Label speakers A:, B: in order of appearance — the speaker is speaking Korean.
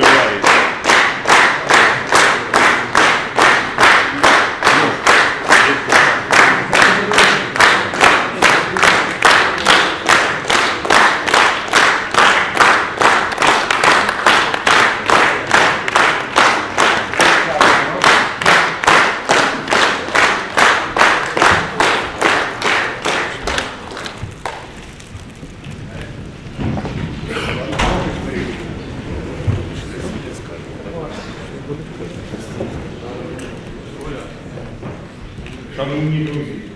A: Good work.
B: 정리 동식